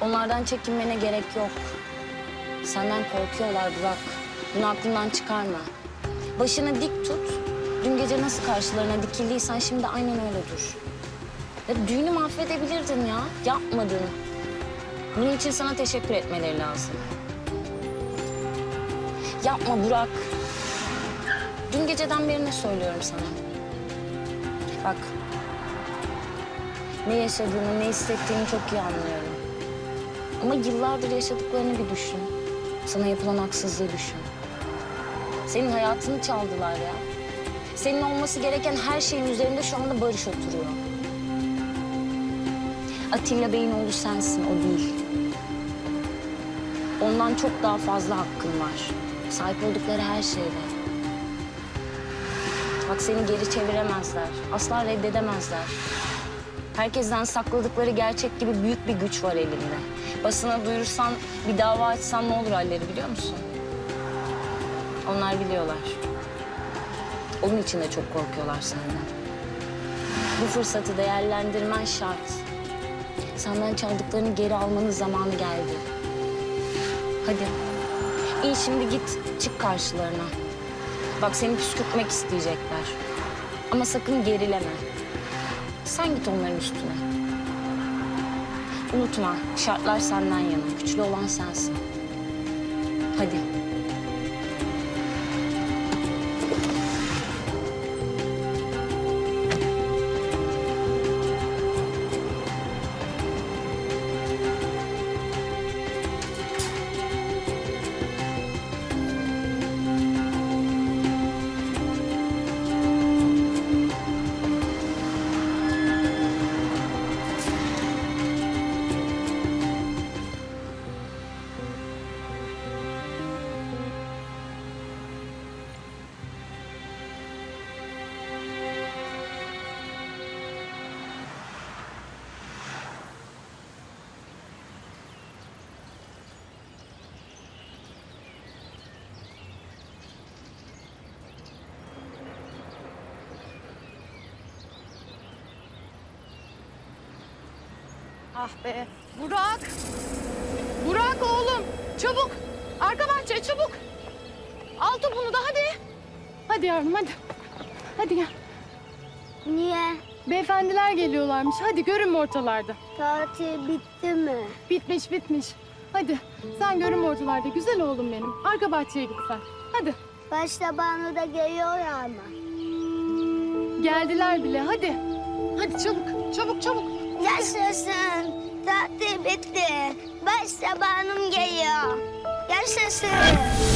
Onlardan çekinmene gerek yok. Senden korkuyorlar Burak. Bunu aklından çıkarma. Başını dik tut. Dün gece nasıl karşılarına dikildiysen şimdi aynen öyle dur. Ya düğünü mahvedebilirdin ya. Yapmadın. Bunun için sana teşekkür etmeleri lazım. Yapma Burak. Dün geceden beri ne söylüyorum sana? Bak. Ne yaşadığını, ne hissettiğini çok iyi anlıyorum. Ama yıllardır yaşadıklarını bir düşün. Sana yapılan haksızlığı düşün. Senin hayatını çaldılar ya. Senin olması gereken her şeyin üzerinde şu anda Barış oturuyor. Atilla Bey'in oğlu sensin, o değil. Ondan çok daha fazla hakkın var. Sahip oldukları her şeyde. Bak seni geri çeviremezler. Asla reddedemezler. Herkesten sakladıkları gerçek gibi büyük bir güç var elinde. Basına duyursan, bir dava açsan ne olur halleri biliyor musun? Onlar biliyorlar. Onun için de çok korkuyorlar senden. Bu fırsatı değerlendirmen şart. Senden çaldıklarını geri almanın zamanı geldi. Hadi. İyi şimdi git, çık karşılarına. Bak seni püskürtmek isteyecekler. Ama sakın gerileme. Sen git onların üstüne. Unutma, şartlar senden yana. Güçlü olan sensin. Hadi. Ah be. Burak. Burak oğlum. Çabuk. Arka bahçeye çabuk. Al topunu da hadi. Hadi yavrum hadi. Hadi gel. Niye? Beyefendiler geliyorlarmış. Hadi görünme ortalarda. Tatil bitti mi? Bitmiş bitmiş. Hadi sen görünme ortalarda. Güzel oğlum benim. Arka bahçeye git sen. Hadi. Başta bana da geliyorlar mı? Geldiler bile. Hadi. Hadi çabuk. Çabuk çabuk. Yaşasın. Tatil bitti. Baş zamanım geliyor. Yaşasın.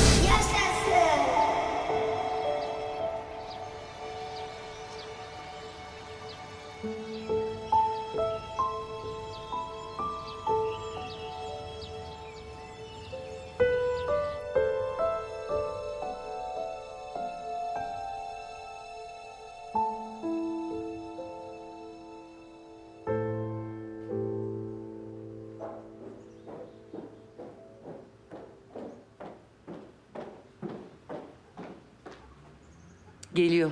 Geliyor.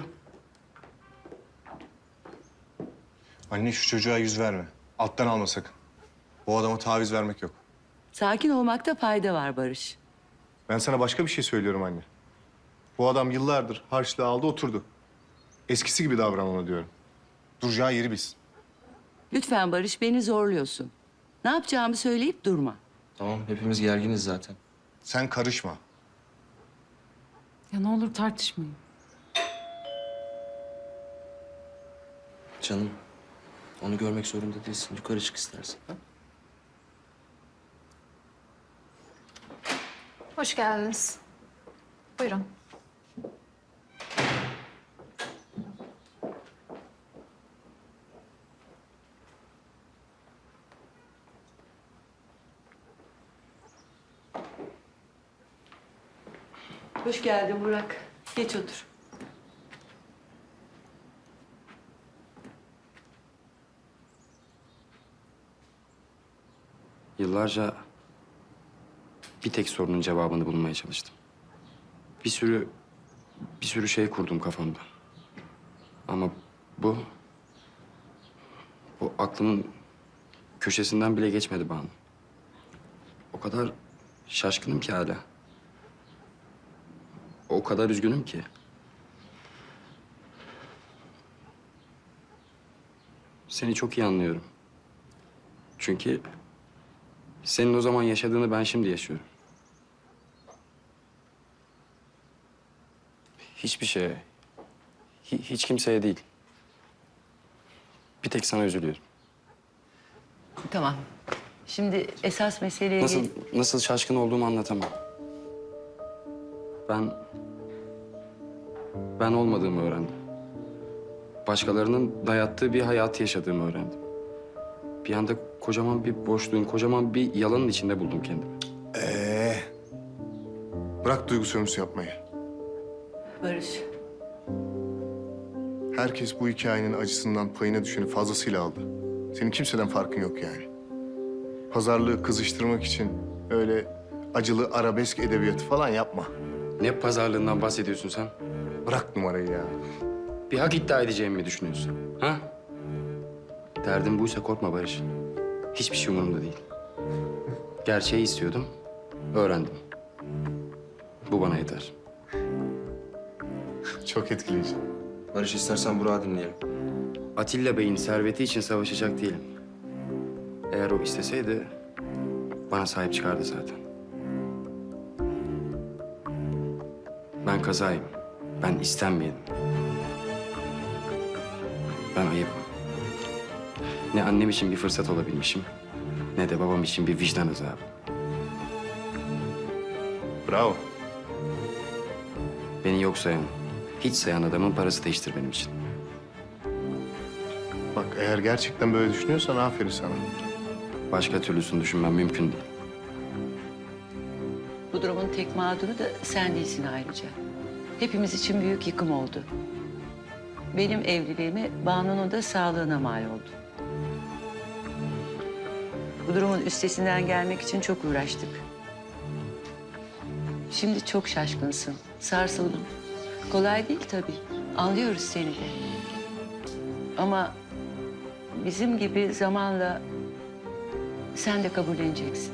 Anne şu çocuğa yüz verme. Alttan alma sakın. Bu adama taviz vermek yok. Sakin olmakta fayda var Barış. Ben sana başka bir şey söylüyorum anne. Bu adam yıllardır harçlığı aldı oturdu. Eskisi gibi davran ona diyorum. Duracağı yeri bilsin. Lütfen Barış beni zorluyorsun. Ne yapacağımı söyleyip durma. Tamam hepimiz gerginiz zaten. Sen karışma. Ya ne olur tartışmayın. Canım onu görmek zorunda değilsin. Yukarı çık istersen. Ha? Hoş geldiniz. Buyurun. Hoş geldin Burak. Geç otur. Yıllarca bir tek sorunun cevabını bulmaya çalıştım. Bir sürü bir sürü şey kurdum kafamda. Ama bu bu aklımın köşesinden bile geçmedi bana. O kadar şaşkınım ki hala. O kadar üzgünüm ki. Seni çok iyi anlıyorum. Çünkü senin o zaman yaşadığını ben şimdi yaşıyorum. Hiçbir şeye, hi- hiç kimseye değil. Bir tek sana üzülüyorum. Tamam. Şimdi esas meseleye... Nasıl gel- nasıl şaşkın olduğumu anlatamam. Ben ben olmadığımı öğrendim. Başkalarının dayattığı bir hayatı yaşadığımı öğrendim. Bir anda kocaman bir boşluğun, kocaman bir yalanın içinde buldum kendimi. Ee, bırak duygu sömürüsü yapmayı. Barış, Herkes bu hikayenin acısından payına düşeni fazlasıyla aldı. Senin kimseden farkın yok yani. Pazarlığı kızıştırmak için öyle acılı arabesk edebiyatı falan yapma. Ne pazarlığından bahsediyorsun sen? Bırak numarayı ya. Bir hak iddia edeceğimi mi düşünüyorsun? Ha? Derdin buysa korkma Barış. Hiçbir şey umurumda değil. Gerçeği istiyordum, öğrendim. Bu bana yeter. Çok etkileyici. Barış istersen Burak'ı dinleyelim. Atilla Bey'in serveti için savaşacak değilim. Eğer o isteseydi bana sahip çıkardı zaten. Ben kazayım. Ben istenmeyenim. Ben ayıpım. Ne annem için bir fırsat olabilmişim, ne de babam için bir vicdan azabı. Bravo. Beni yok sayan, hiç sayan adamın parası değiştir benim için. Bak eğer gerçekten böyle düşünüyorsan aferin sana. Başka türlüsünü düşünmem mümkün değil. bu durumun tek mağduru da sen değilsin ayrıca. Hepimiz için büyük yıkım oldu. Benim evliliğime, Banu'nun da sağlığına mal oldu. Bu durumun üstesinden gelmek için çok uğraştık. Şimdi çok şaşkınsın, sarsıldın. Kolay değil tabii, anlıyoruz seni de. Ama bizim gibi zamanla sen de kabulleneceksin.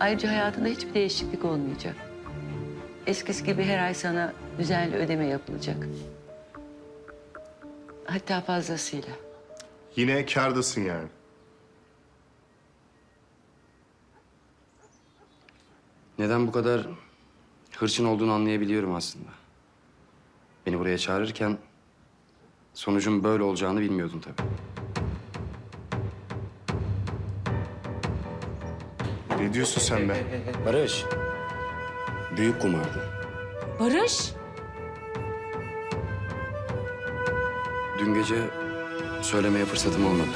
Ayrıca hayatında hiçbir değişiklik olmayacak. Eskisi gibi her ay sana düzenli ödeme yapılacak. Hatta fazlasıyla. Yine kârdasın yani. Neden bu kadar hırçın olduğunu anlayabiliyorum aslında. Beni buraya çağırırken sonucun böyle olacağını bilmiyordum tabii. Ne diyorsun sen be? Barış, büyük kumardı. Barış. Dün gece söylemeye fırsatım olmadı.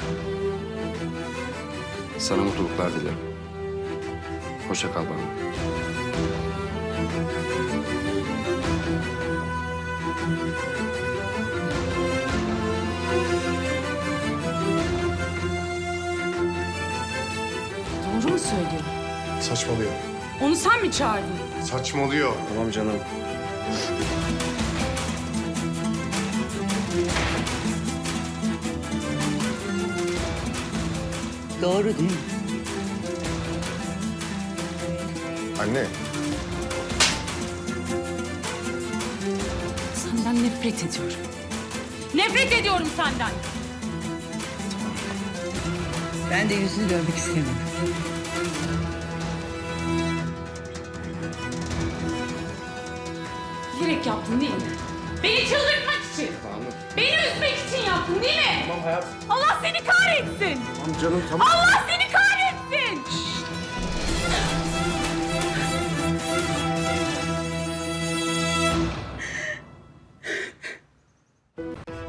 Sana mutluluklar dilerim. Hoşça kal bana. Doğru mu söylüyor? Saçmalıyor. Onu sen mi çağırdın? Saçmalıyor. Tamam canım. Doğru değil mi? Anne, Senden nefret ediyorum. Nefret ediyorum senden. Ben de yüzünü görmek istemiyorum. Bilerek yaptın değil mi? Beni çıldırtmak için. Beni üzmek için yaptın değil mi? Tamam hayat. Allah seni kahretsin. Tamam canım tamam. Allah seni kahretsin.